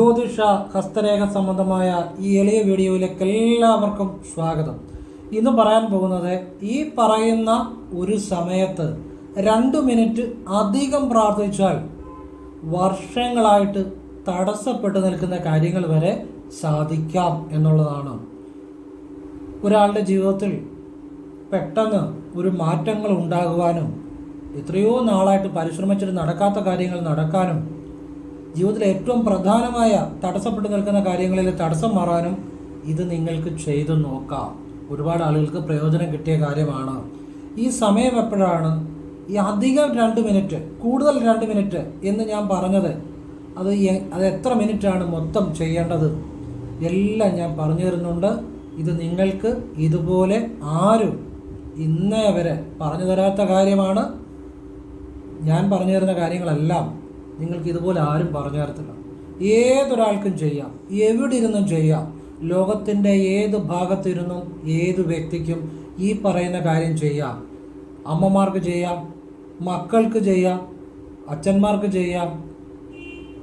ജ്യോതിഷ ഹസ്തരേഖ സംബന്ധമായ ഈ എളിയ വീഡിയോയിലേക്ക് എല്ലാവർക്കും സ്വാഗതം. ഇന്ന് പറയാൻ പോകുന്നത് ഈ പറയുന്ന ഒരു സമയത്ത് രണ്ട് മിനിറ്റ് അധികം പ്രാർത്ഥിച്ചാൽ വർഷങ്ങളായിട്ട് തടസ്സപ്പെട്ടു നിൽക്കുന്ന കാര്യങ്ങൾ വരെ സാധിക്കാം എന്നുള്ളതാണ്. ഒരാളുടെ ജീവിതത്തിൽ പെട്ടെന്ന് ഒരു മാറ്റങ്ങൾ ഉണ്ടാകുവാനും എത്രയോ നാളായിട്ട് പരിശ്രമിച്ചിട്ട് നടക്കാത്ത കാര്യങ്ങൾ നടക്കാനും ജീവിതത്തിലെ ഏറ്റവും പ്രധാനമായ തടസ്സപ്പെട്ടു നിൽക്കുന്ന കാര്യങ്ങളിൽ തടസ്സം മാറാനും ഇത് നിങ്ങൾക്ക് ചെയ്തു നോക്കാം. ഒരുപാട് ആളുകൾക്ക് പ്രയോജനം കിട്ടിയ കാര്യമാണ്. ഈ സമയം എപ്പോഴാണ്? ഈ അധികം രണ്ട് മിനിറ്റ് കൂടുതൽ രണ്ട് മിനിറ്റ് എന്ന് ഞാൻ പറഞ്ഞത്. അത് അത് എത്ര മിനിറ്റാണ് മൊത്തം ചെയ്യേണ്ടത്? എല്ലാം ഞാൻ പറഞ്ഞു തരുന്നുണ്ട്. ഇത് നിങ്ങൾക്ക് ഇതുപോലെ ആരും ഇന്നേ വരെ പറഞ്ഞു തരാത്ത കാര്യമാണ്. ഞാൻ പറഞ്ഞു തരുന്ന കാര്യങ്ങളെല്ലാം നിങ്ങൾക്ക് ഇതുപോലെ ആരും പറഞ്ഞു തരത്തില്ല. ഏതൊരാൾക്കും ചെയ്യാം. എവിടെ ഇരുന്നും ചെയ്യാം. ലോകത്തിന്റെ ഏത് ഭാഗത്തിരുന്നും ഏത് വ്യക്തിക്കും ഈ പറയുന്ന കാര്യം ചെയ്യാം. അമ്മമാർക്ക് ചെയ്യാം. മക്കൾക്ക് ചെയ്യാം. അച്ഛന്മാർക്ക് ചെയ്യാം.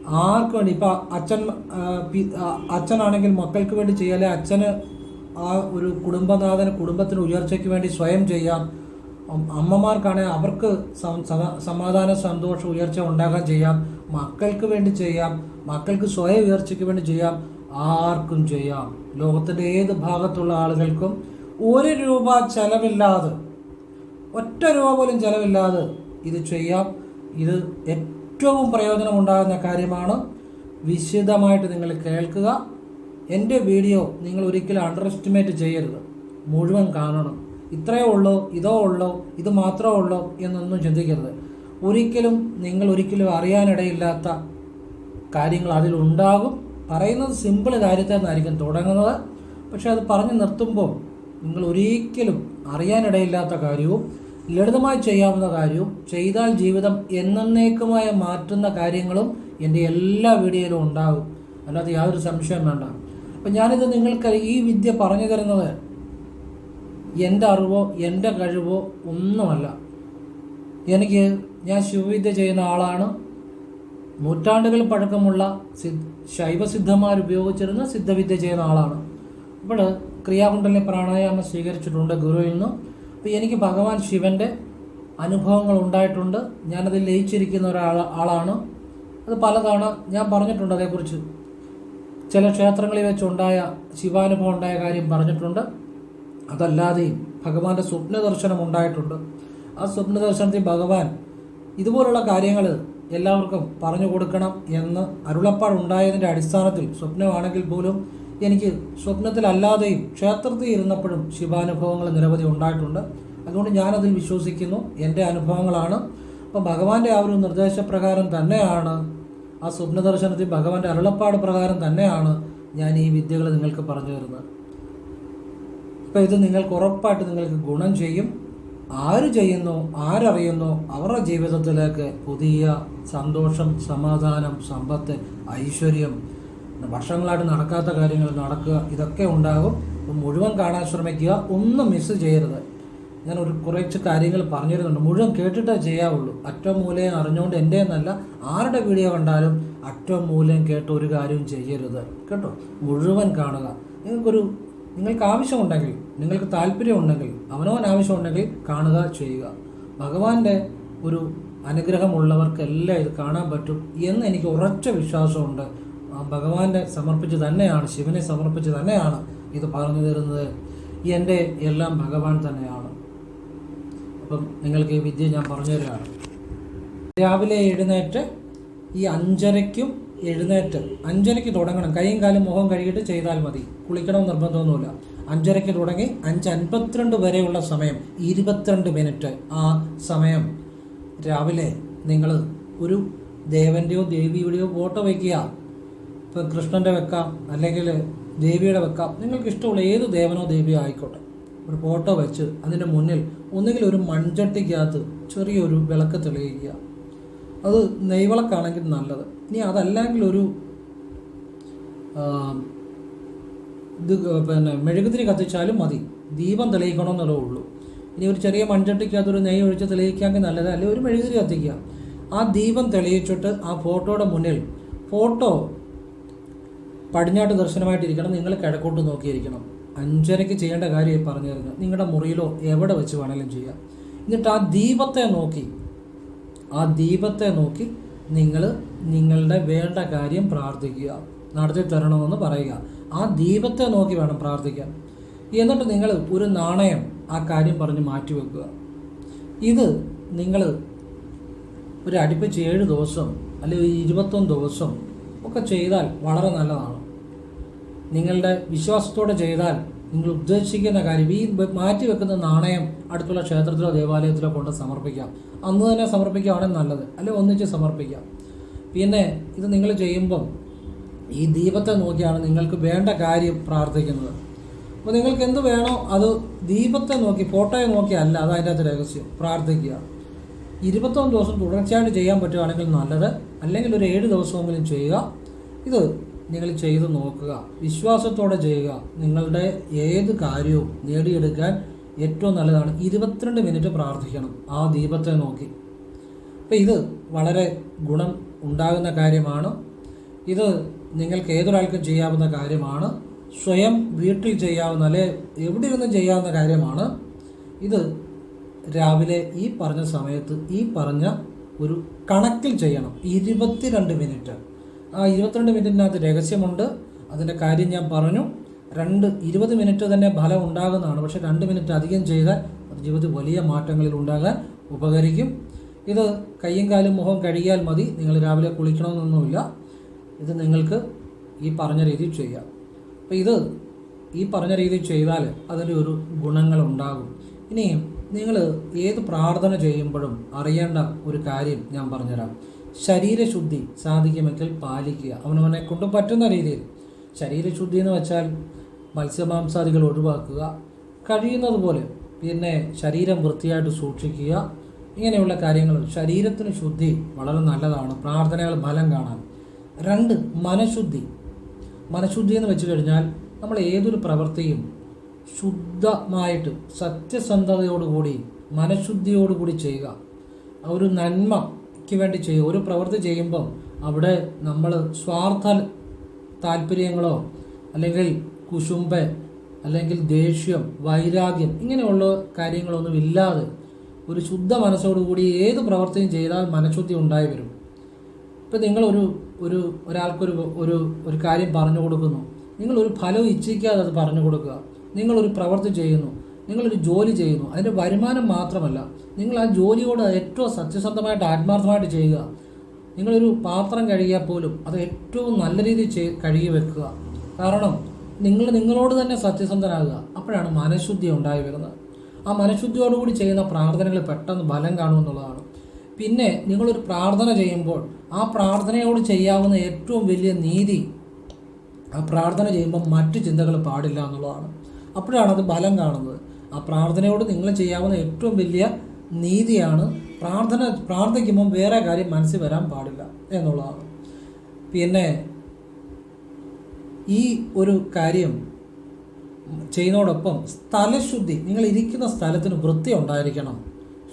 ആർക്ക് വേണ്ടി ഇപ്പം അച്ഛൻ അച്ഛനാണെങ്കിൽ മക്കൾക്ക് വേണ്ടി ചെയ്യാം. അല്ലെ അച്ഛന് ആ ഒരു കുടുംബനാഥന് കുടുംബത്തിന് ഉയർച്ചയ്ക്ക് വേണ്ടി സ്വയം ചെയ്യാം. അമ്മമാർക്കാണെങ്കിൽ അവർക്ക് സമാധാന സന്തോഷ ഉയർച്ച ഉണ്ടാകാൻ ചെയ്യാം. മക്കൾക്ക് വേണ്ടി ചെയ്യാം. മക്കൾക്ക് സ്വയം ഉയർച്ചയ്ക്ക് വേണ്ടി ചെയ്യാം. ആർക്കും ചെയ്യാം. ലോകത്തിന്റെ ഏത് ഭാഗത്തുള്ള ആളുകൾക്കും ഒരു രൂപ ചെലവില്ലാതെ ഒറ്റ രൂപ പോലും ചെലവില്ലാതെ ഇത് ചെയ്യാം. ഇത് ഏറ്റവും പ്രയോജനമുണ്ടാകുന്ന കാര്യമാണ് വിശദമായിട്ട് നിങ്ങൾ കേൾക്കുക. എന്റെ വീഡിയോ നിങ്ങൾ ഒരിക്കലും അണ്ടർ എസ്റ്റിമേറ്റ് ചെയ്യരുത്. മുഴുവൻ കാണണം. ഇത്രയേ ഉള്ളൂ ഇതോ ഉള്ളോ ഇത് മാത്രമേ ഉള്ളോ എന്നൊന്നും ചിന്തിക്കരുത്. ഒരിക്കലും നിങ്ങൾ ഒരിക്കലും അറിയാനിടയില്ലാത്ത കാര്യങ്ങൾ അതിലുണ്ടാകും. പറയുന്നത് സിമ്പിൾ കാര്യത്തിൽ നിന്നായിരിക്കും തുടങ്ങുന്നത്. പക്ഷേ അത് പറഞ്ഞു നിർത്തുമ്പോൾ നിങ്ങൾ ഒരിക്കലും അറിയാനിടയില്ലാത്ത കാര്യവും ലളിതമായി ചെയ്യാവുന്ന കാര്യവും ചെയ്താൽ ജീവിതം എന്നേക്കുമായി മാറ്റുന്ന കാര്യങ്ങളും എന്റെ എല്ലാ വീഡിയോയിലും ഉണ്ടാകും. അല്ലാതെ യാതൊരു സംശയം വേണ്ട. അപ്പം ഞാനിത് നിങ്ങൾക്ക് ഈ വിദ്യ പറഞ്ഞു തരുന്നത് എന്റെ അറിവോ എന്റെ കഴിവോ ഒന്നുമല്ല. എനിക്ക് ഞാൻ ശിവവിദ്യ ചെയ്യുന്ന ആളാണ്. നൂറ്റാണ്ടുകൾ പഴക്കമുള്ള സിദ്ധ ശൈവസിദ്ധന്മാർ ഉപയോഗിച്ചിരുന്ന സിദ്ധവിദ്യ ചെയ്യുന്ന ആളാണ്. അപ്പോൾ ക്രിയാകുണ്ടലിനെ പ്രാണായാമം സ്വീകരിച്ചിട്ടുണ്ട് ഗുരുവിൽ നിന്നും. അപ്പോൾ എനിക്ക് ഭഗവാൻ ശിവന്റെ അനുഭവങ്ങൾ ഉണ്ടായിട്ടുണ്ട്. ഞാനത് ലയിച്ചിരിക്കുന്ന ഒരാൾ ആളാണ്. അത് പലതവണ ഞാൻ പറഞ്ഞിട്ടുണ്ട് അതേക്കുറിച്ച്. ചില ക്ഷേത്രങ്ങളിൽ വെച്ചുണ്ടായ ശിവാനുഭവം ഉണ്ടായ കാര്യം പറഞ്ഞിട്ടുണ്ട്. അതല്ലാതെയും ഭഗവാന്റെ സ്വപ്ന ദർശനം ഉണ്ടായിട്ടുണ്ട്. ആ സ്വപ്ന ദർശനത്തിൽ ഭഗവാൻ ഇതുപോലുള്ള കാര്യങ്ങൾ എല്ലാവർക്കും പറഞ്ഞു കൊടുക്കണം എന്ന് അരുളപ്പാട് അരുളപ്പാടുണ്ടായതിന്റെ അടിസ്ഥാനത്തിൽ സ്വപ്നമാണെങ്കിൽ പോലും എനിക്ക് സ്വപ്നത്തിലല്ലാതെയും ക്ഷേത്രത്തിൽ ഇരുന്നപ്പോഴും ശിവാനുഭവങ്ങൾ നിരവധി ഉണ്ടായിട്ടുണ്ട്. അതുകൊണ്ട് ഞാനതിൽ വിശ്വസിക്കുന്നു. എന്റെ അനുഭവങ്ങളാണ്. അപ്പോൾ ഭഗവാന്റെ ആ ഒരു നിർദ്ദേശപ്രകാരം തന്നെയാണ് ആ സ്വപ്ന ദർശനത്തിൽ ഭഗവാന്റെ അരുളപ്പാട് പ്രകാരം തന്നെയാണ് ഞാൻ ഈ വിദ്യകൾ നിങ്ങൾക്ക് പറഞ്ഞു തരുന്നത്. അപ്പോൾ ഇത് നിങ്ങൾക്ക് ഉറപ്പായിട്ട് നിങ്ങൾക്ക് ഗുണം ചെയ്യും. ആര് ചെയ്യുന്നു ആരറിയുന്നു അവരുടെ ജീവിതത്തിലേക്ക് പുതിയ സന്തോഷം സമാധാനം സമ്പത്ത് ഐശ്വര്യം വർഷങ്ങളായിട്ട് നടക്കാത്ത കാര്യങ്ങൾ നടക്കുക ഇതൊക്കെ ഉണ്ടാകും. മുഴുവൻ കാണാൻ ശ്രമിക്കുക ഒന്നും മിസ് ചെയ്യരുത്. ഞാൻ ഒരു കുറച്ച് കാര്യങ്ങൾ പറഞ്ഞിരുന്നുണ്ട്. മുഴുവൻ കേട്ടിട്ടേ ചെയ്യാവുള്ളൂ. അറ്റവും മൂലയും അറിഞ്ഞുകൊണ്ട് എന്റെ എന്നല്ല ആരുടെ വീഡിയോ കണ്ടാലും അറ്റവും മൂലയും കേട്ട് ഒരു കാര്യവും ചെയ്യരുത്. കേട്ടോ? മുഴുവൻ കാണുക. നിങ്ങൾക്കൊരു നിങ്ങൾക്ക് ആവശ്യമുണ്ടെങ്കിൽ നിങ്ങൾക്ക് താല്പര്യമുണ്ടെങ്കിൽ അവനവൻ ആവശ്യമുണ്ടെങ്കിൽ കാണുക ചെയ്യുക. ഭഗവാന്റെ ഒരു അനുഗ്രഹമുള്ളവർക്കെല്ലാം ഇത് കാണാൻ പറ്റും എന്ന് എനിക്ക് ഉറച്ച വിശ്വാസമുണ്ട്. ഭഗവാന്റെ സമർപ്പിച്ച് തന്നെയാണ് ശിവനെ സമർപ്പിച്ച് തന്നെയാണ് ഇത് പറഞ്ഞു തരുന്നത്. എന്റെ എല്ലാം ഭഗവാൻ തന്നെയാണ്. അപ്പം നിങ്ങൾക്ക് ഈ വിദ്യ ഞാൻ പറഞ്ഞു തരുകയാണ് രാവിലെ എഴുന്നേറ്റ് ഈ അഞ്ചരയ്ക്കും എഴുന്നേറ്റ്. അഞ്ചരയ്ക്ക് തുടങ്ങണം. കൈയും കാലും മുഖം കഴുകിയിട്ട് ചെയ്താൽ മതി. കുളിക്കണം നിർബന്ധമൊന്നുമില്ല. അഞ്ചരയ്ക്ക് തുടങ്ങി അഞ്ച് അൻപത്തിരണ്ട് വരെയുള്ള സമയം ഇരുപത്തിരണ്ട് മിനിറ്റ് ആ സമയം. രാവിലെ നിങ്ങൾ ഒരു ദേവന്റെയോ ദേവിയുടെയോ ഫോട്ടോ വയ്ക്കുക. ഇപ്പോൾ കൃഷ്ണന്റെ വെക്കാം അല്ലെങ്കിൽ ദേവിയുടെ വെക്കാം. നിങ്ങൾക്ക് ഇഷ്ടമുള്ള ഏത് ദേവനോ ദേവിയോ ആയിക്കോട്ടെ. ഒരു ഫോട്ടോ വെച്ച് അതിന്റെ മുന്നിൽ ഒന്നുകിൽ ഒരു മൺചട്ടിക്കകത്ത് ചെറിയൊരു വിളക്ക് തെളിയിക്കുക. അത് നെയ്വിളക്കാണെങ്കിൽ നല്ലത്. ഇനി അതല്ലെങ്കിൽ ഒരു ഇത് പിന്നെ മെഴുകുതിരി കത്തിച്ചാലും മതി. ദീപം തെളിയിക്കണമെന്നുള്ളേ ഉള്ളൂ. ഇനി ഒരു ചെറിയ മൺചട്ടിക്കകത്ത് ഒരു നെയ്യ് ഒഴിച്ച് തെളിയിക്കാമെങ്കിൽ നല്ലത്. അല്ലെങ്കിൽ ഒരു മെഴുകുതിരി കത്തിക്കുക. ആ ദീപം തെളിയിച്ചിട്ട് ആ ഫോട്ടോയുടെ മുന്നിൽ ഫോട്ടോ പടിഞ്ഞാട്ട് ദർശനമായിട്ടിരിക്കണം. നിങ്ങൾ കിഴക്കോട്ട് നോക്കിയിരിക്കണം. അഞ്ചരയ്ക്ക് ചെയ്യേണ്ട കാര്യം പറഞ്ഞു തരുന്നത്. നിങ്ങളുടെ മുറിയിലോ എവിടെ വെച്ച് വേണമെങ്കിലും ചെയ്യാം. എന്നിട്ട് ആ ദീപത്തെ നോക്കി ആ ദീപത്തെ നോക്കി നിങ്ങൾ നിങ്ങളുടെ വേണ്ട കാര്യം പ്രാർത്ഥിക്കുക. നടത്തി തരണമെന്ന് പറയുക. ആ ദീപത്തെ നോക്കി വേണം പ്രാർത്ഥിക്കാൻ. എന്നിട്ട് നിങ്ങൾ ഒരു നാണയം ആ കാര്യം പറഞ്ഞ് മാറ്റിവെക്കുക ഇത് നിങ്ങൾ ഒരു അടുപ്പിച്ച് ഏഴ് ദിവസം അല്ലെങ്കിൽ ഇരുപത്തൊന്ന് ദിവസം ഒക്കെ ചെയ്താൽ വളരെ നല്ലതാണ്. നിങ്ങളുടെ വിശ്വാസത്തോടെ ചെയ്താൽ നിങ്ങൾ ഉദ്ദേശിക്കുന്ന കാര്യം ഈ മാറ്റി വെക്കുന്ന നാണയം അടുത്തുള്ള ക്ഷേത്രത്തിലോ ദേവാലയത്തിലോ കൊണ്ട് സമർപ്പിക്കാം. അന്ന് തന്നെ സമർപ്പിക്കുകയാണെങ്കിൽ നല്ലത്. അല്ലെങ്കിൽ ഒന്നിച്ച് സമർപ്പിക്കാം. പിന്നെ ഇത് നിങ്ങൾ ചെയ്യുമ്പം ഈ ദീപത്തെ നോക്കിയാണ് നിങ്ങൾക്ക് വേണ്ട കാര്യം പ്രാർത്ഥിക്കുന്നത്. അപ്പോൾ നിങ്ങൾക്ക് എന്ത് വേണോ അത് ദീപത്തെ നോക്കി ഫോട്ടോയെ നോക്കി അല്ല അത് അതിന്റെ അകത്ത് രഹസ്യം. പ്രാർത്ഥിക്കുക. ഇരുപത്തൊന്ന് ദിവസം തുടർച്ചയായിട്ട് ചെയ്യാൻ പറ്റുകയാണെങ്കിൽ നല്ലത്. അല്ലെങ്കിൽ ഒരു ഏഴ് ദിവസമെങ്കിലും ചെയ്യുക. ഇത് നിങ്ങൾ ചെയ്ത് നോക്കുക. വിശ്വാസത്തോടെ ചെയ്യുക. നിങ്ങളുടെ ഏത് കാര്യവും നേടിയെടുക്കാൻ ഏറ്റവും നല്ലതാണ്. ഇരുപത്തിരണ്ട് മിനിറ്റ് പ്രാർത്ഥിക്കണം ആ ദീപത്തെ നോക്കി. അപ്പോൾ ഇത് വളരെ ഗുണം ഉണ്ടാകുന്ന കാര്യമാണ്. ഇത് നിങ്ങൾക്ക് ഏതൊരാൾക്കും ചെയ്യാവുന്ന കാര്യമാണ്. സ്വയം വീട്ടിൽ ചെയ്യാവുന്ന അല്ലെ എവിടെ ഇരുന്നും ചെയ്യാവുന്ന കാര്യമാണ്. ഇത് രാവിലെ ഈ പറഞ്ഞ സമയത്ത് ഈ പറഞ്ഞ ഒരു കണക്കിൽ ചെയ്യണം. ഇരുപത്തിരണ്ട് മിനിറ്റ്. ആ ഇരുപത്തിരണ്ട് മിനിറ്റിനകത്ത് രഹസ്യമുണ്ട്. അതിന്റെ കാര്യം ഞാൻ പറഞ്ഞു. രണ്ട് ഇരുപത് മിനിറ്റ് തന്നെ ഫലം ഉണ്ടാകുന്നതാണ്. പക്ഷേ രണ്ട് മിനിറ്റ് അധികം ചെയ്താൽ ജീവിതത്തിൽ വലിയ മാറ്റങ്ങളിൽ ഉണ്ടാകാൻ ഉപകരിക്കും. ഇത് കയ്യും കാലും മുഖം കഴുകിയാൽ മതി. നിങ്ങൾ രാവിലെ കുളിക്കണമെന്നൊന്നുമില്ല. ഇത് നിങ്ങൾക്ക് ഈ പറഞ്ഞ രീതിയിൽ ചെയ്യാം. അപ്പോൾ ഇത് ഈ പറഞ്ഞ രീതിയിൽ ചെയ്താൽ അതിന്റെ ഒരു ഗുണങ്ങൾ ഉണ്ടാകും ഇനി നിങ്ങൾ ഏത് പ്രാർത്ഥന ചെയ്യുമ്പോഴും അറിയേണ്ട ഒരു കാര്യം ഞാൻ പറഞ്ഞുതരാം. ശരീരശുദ്ധി സാധിക്കുമെങ്കിൽ പാലിക്കുക. അവനവനെ കൊണ്ട് പറ്റുന്ന രീതിയിൽ. ശരീരശുദ്ധി എന്ന് വെച്ചാൽ മത്സ്യമാംസാദികൾ ഒഴിവാക്കുക. കഴിയുന്നത് പോലെ പിന്നെ ശരീരം വൃത്തിയായിട്ട് സൂക്ഷിക്കുക. ഇങ്ങനെയുള്ള കാര്യങ്ങൾ ശരീരത്തിന് ശുദ്ധി വളരെ നല്ലതാണ്. പ്രാർത്ഥനകൾ ഫലം കാണാൻ. രണ്ട് മനഃശുദ്ധി. മനഃശുദ്ധി എന്ന് വെച്ച് കഴിഞ്ഞാൽ നമ്മൾ ഏതൊരു പ്രവൃത്തിയും ശുദ്ധമായിട്ട് സത്യസന്ധതയോടുകൂടി മനഃശുദ്ധിയോടുകൂടി ചെയ്യുക. ഒരു നന്മയ്ക്ക് വേണ്ടി ചെയ്യുക ഒരു പ്രവൃത്തി ചെയ്യുമ്പം അവിടെ നമ്മൾ സ്വാർത്ഥ താല്പര്യങ്ങളോ അല്ലെങ്കിൽ കുശുമ്പ അല്ലെങ്കിൽ ദേഷ്യം വൈരാഗ്യം ഇങ്ങനെയുള്ള കാര്യങ്ങളൊന്നും ഇല്ലാതെ ഒരു ശുദ്ധ മനസ്സോടുകൂടി ഏത് പ്രവർത്തിയും ചെയ്താൽ മനഃശുദ്ധി ഉണ്ടായി വരും. ഇപ്പം നിങ്ങളൊരു ഒരു ഒരാൾക്കൊരു ഒരു ഒരു കാര്യം പറഞ്ഞു കൊടുക്കുന്നു. നിങ്ങളൊരു ഫലം ഇച്ഛിക്കാതെ അത് പറഞ്ഞു കൊടുക്കുക. നിങ്ങളൊരു പ്രവൃത്തി ചെയ്യുന്നു. നിങ്ങളൊരു ജോലി ചെയ്യുന്നു. അതിന്റെ വരുമാനം മാത്രമല്ല നിങ്ങൾ ആ ജോലിയോട് ഏറ്റവും സത്യസന്ധമായിട്ട് ആത്മാർത്ഥമായിട്ട് ചെയ്യുക. നിങ്ങളൊരു പാത്രം കഴുകിയാൽ പോലും അത് ഏറ്റവും നല്ല രീതിയിൽ ചെയ് കഴുകി വെക്കുക. കാരണം നിങ്ങൾ നിങ്ങളോട് തന്നെ സത്യസന്ധനാകുക. അപ്പോഴാണ് മനഃശുദ്ധി ഉണ്ടായി വരുന്നത്. ആ മനഃശുദ്ധിയോടുകൂടി ചെയ്യുന്ന പ്രാർത്ഥനകൾ പെട്ടെന്ന് ഫലം കാണുമെന്നുള്ളതാണ് പിന്നെ നിങ്ങളൊരു പ്രാർത്ഥന ചെയ്യുമ്പോൾ ആ പ്രാർത്ഥനയോട് ചെയ്യാവുന്ന ഏറ്റവും വലിയ നീതി ആ പ്രാർത്ഥന ചെയ്യുമ്പോൾ മറ്റു ചിന്തകൾ പാടില്ല എന്നുള്ളതാണ്. അപ്പോഴാണ് അത് ഫലം കാണുന്നത്. ആ പ്രാർത്ഥനയോട് നിങ്ങൾ ചെയ്യാവുന്ന ഏറ്റവും വലിയ നീതിയാണ് പ്രാർത്ഥന പ്രാർത്ഥിക്കുമ്പം വേറെ കാര്യം മനസ്സിൽ വരാൻ പാടില്ല എന്നുള്ളതാണ്. പിന്നെ ഈ ഒരു കാര്യം ചെയ്യുന്നതോടൊപ്പം സ്ഥലശുദ്ധി. നിങ്ങൾ ഇരിക്കുന്ന സ്ഥലത്തിന് വൃത്തി ഉണ്ടായിരിക്കണം.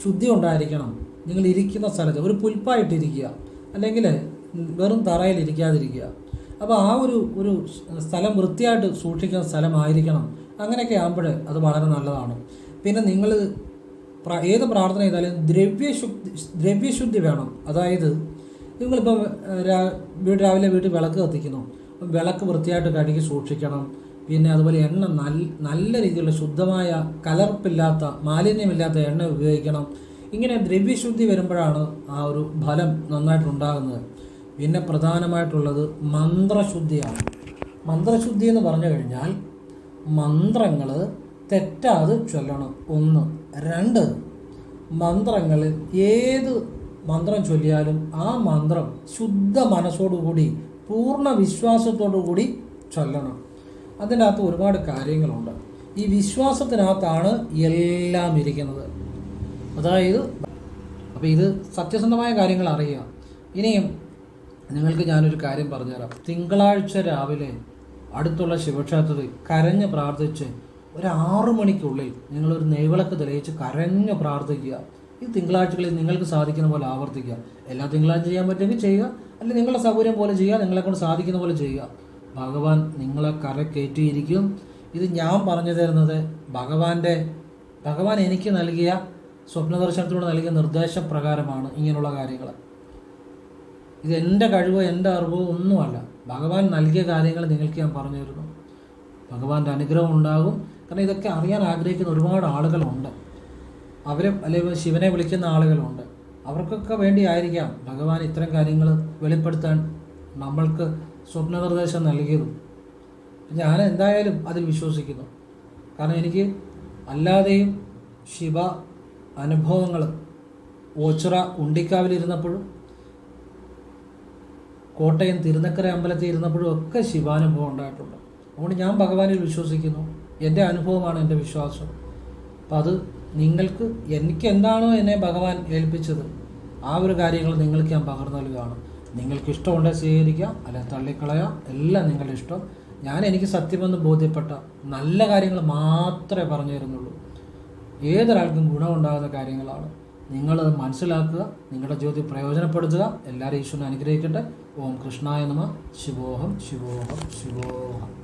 ശുദ്ധി ഉണ്ടായിരിക്കണം. നിങ്ങൾ ഇരിക്കുന്ന സ്ഥലത്ത് ഒരു പുൽപ്പായിട്ടിരിക്കുക. അല്ലെങ്കിൽ വെറും തറയിൽ ഇരിക്കാതിരിക്കുക. അപ്പോൾ ആ ഒരു ഒരു സ്ഥലം വൃത്തിയായിട്ട് സൂക്ഷിക്കുന്ന സ്ഥലമായിരിക്കണം. അങ്ങനെയൊക്കെ ആകുമ്പോൾ അത് വളരെ നല്ലതാണ്. പിന്നെ നിങ്ങൾ ഏത് പ്രാർത്ഥന ചെയ്താലും ദ്രവ്യശുദ്ധി ദ്രവ്യശുദ്ധി വേണം. അതായത് നിങ്ങളിപ്പം രാവിലെ വീട്ടിൽ വിളക്ക് കത്തിക്കുന്നു. വിളക്ക് വൃത്തിയായിട്ട് കഴുകി സൂക്ഷിക്കണം. പിന്നെ അതുപോലെ എണ്ണ നല്ല നല്ല രീതിയിലുള്ള ശുദ്ധമായ കലർപ്പില്ലാത്ത മാലിന്യമില്ലാത്ത എണ്ണ ഉപയോഗിക്കണം. ഇങ്ങനെ ദ്രവ്യശുദ്ധി വരുമ്പോഴാണ് ആ ഒരു ഫലം നന്നായിട്ടുണ്ടാകുന്നത്. പിന്നെ പ്രധാനമായിട്ടുള്ളത് മന്ത്രശുദ്ധിയാണ്. മന്ത്രശുദ്ധി എന്ന് പറഞ്ഞു കഴിഞ്ഞാൽ മന്ത്രങ്ങൾ തെറ്റാതെ ചൊല്ലണം. ഒന്ന്. രണ്ട്. മന്ത്രങ്ങൾ ഏത് മന്ത്രം ചൊല്ലിയാലും ആ മന്ത്രം ശുദ്ധ മനസ്സോടുകൂടി പൂർണ വിശ്വാസത്തോടു കൂടി ചൊല്ലണം. അതിനകത്ത് ഒരുപാട് കാര്യങ്ങളുണ്ട്. ഈ വിശ്വാസത്തിനകത്താണ് എല്ലാം ഇരിക്കുന്നത്. അതായത് അപ്പോൾ ഇത് സത്യസന്ധമായ കാര്യങ്ങൾ അറിയുക. ഇനിയും നിങ്ങൾക്ക് ഞാനൊരു കാര്യം പറഞ്ഞുതരാം. തിങ്കളാഴ്ച രാവിലെ അടുത്തുള്ള ശിവക്ഷേത്രത്തിൽ കരഞ്ഞ് പ്രാർത്ഥിച്ച് ഒരു ആറു മണിക്കുള്ളിൽ നിങ്ങളൊരു നെയ്വിളക്ക് തെളിയിച്ച് കരഞ്ഞ് പ്രാർത്ഥിക്കുക. ഈ തിങ്കളാഴ്ചകളിൽ നിങ്ങൾക്ക് സാധിക്കുന്ന പോലെ ആവർത്തിക്കുക. എല്ലാ തിങ്കളാഴ്ച ചെയ്യാൻ പറ്റുമെങ്കിൽ ചെയ്യുക. അല്ലെങ്കിൽ നിങ്ങളുടെ സൗകര്യം പോലെ ചെയ്യുക നിങ്ങളെക്കൊണ്ട് സാധിക്കുന്ന പോലെ ചെയ്യുക. ഭഗവാൻ നിങ്ങളെ കരക്കയറ്റിയിരിക്കും ഇത് ഞാൻ പറഞ്ഞു തരുന്നത് ഭഗവാന്റെ ഭഗവാൻ എനിക്ക് നൽകിയ സ്വപ്നദർശനത്തിലൂടെ നൽകിയ നിർദ്ദേശപ്രകാരമാണ് ഇങ്ങനെയുള്ള കാര്യങ്ങൾ. ഇത് എന്റെ കഴിവോ എന്റെ അറിവോ ഒന്നുമല്ല. ഭഗവാൻ നൽകിയ കാര്യങ്ങൾ നിങ്ങൾക്ക് ഞാൻ പറഞ്ഞു തരുന്നു. ഭഗവാന്റെ അനുഗ്രഹം ഉണ്ടാകും. കാരണം ഇതൊക്കെ അറിയാൻ ആഗ്രഹിക്കുന്ന ഒരുപാട് ആളുകളുണ്ട്. അവരെ അല്ലെങ്കിൽ ശിവനെ വിളിക്കുന്ന ആളുകളുണ്ട്. അവർക്കൊക്കെ വേണ്ടിയായിരിക്കാം ഭഗവാൻ ഇത്തരം കാര്യങ്ങൾ വെളിപ്പെടുത്താൻ നമ്മൾക്ക് സ്വപ്ന നിർദ്ദേശം നൽകിയതും. ഞാൻ എന്തായാലും അതിൽ വിശ്വസിക്കുന്നു. കാരണം എനിക്ക് അല്ലാതെയും ശിവ അനുഭവങ്ങൾ ഓച്ചിറ ഉണ്ടിക്കാവിലിരുന്നപ്പോഴും കോട്ടയം തിരുനക്കര അമ്പലത്തിൽ ഇരുന്നപ്പോഴും ഒക്കെ ശിവാനുഭവം ഉണ്ടായിട്ടുണ്ട്. അതുകൊണ്ട് ഞാൻ ഭഗവാനിൽ വിശ്വസിക്കുന്നു. എന്റെ അനുഭവമാണ് എന്റെ വിശ്വാസം. അപ്പം അത് നിങ്ങൾക്ക് എനിക്ക് എന്താണോ എന്നെ ഭഗവാൻ ഏൽപ്പിച്ചത് ആ ഒരു കാര്യങ്ങൾ നിങ്ങൾക്ക് ഞാൻ പകർന്നു നൽകുകയാണ്. നിങ്ങൾക്ക് ഇഷ്ടമുണ്ടെങ്കിൽ സ്വീകരിക്കാം അല്ലെങ്കിൽ തള്ളിക്കളയാം എല്ലാം നിങ്ങളുടെ ഇഷ്ടം. ഞാൻ എനിക്ക് സത്യമെന്ന് ബോധ്യപ്പെട്ട നല്ല കാര്യങ്ങൾ മാത്രമേ പറഞ്ഞു തരുന്നുള്ളൂ. ഏതൊരാൾക്കും ഗുണമുണ്ടാകുന്ന കാര്യങ്ങളാണ്. നിങ്ങൾ മനസ്സിലാക്കുക നിങ്ങളുടെ ജീവിതത്തിൽ പ്രയോജനപ്പെടുത്തുക. എല്ലാവരും ഈശ്വരനെ അനുഗ്രഹിക്കട്ടെ. ഓം കൃഷ്ണായ നമ. ശിവോഹം ശിവോഹം ശിവോഹം.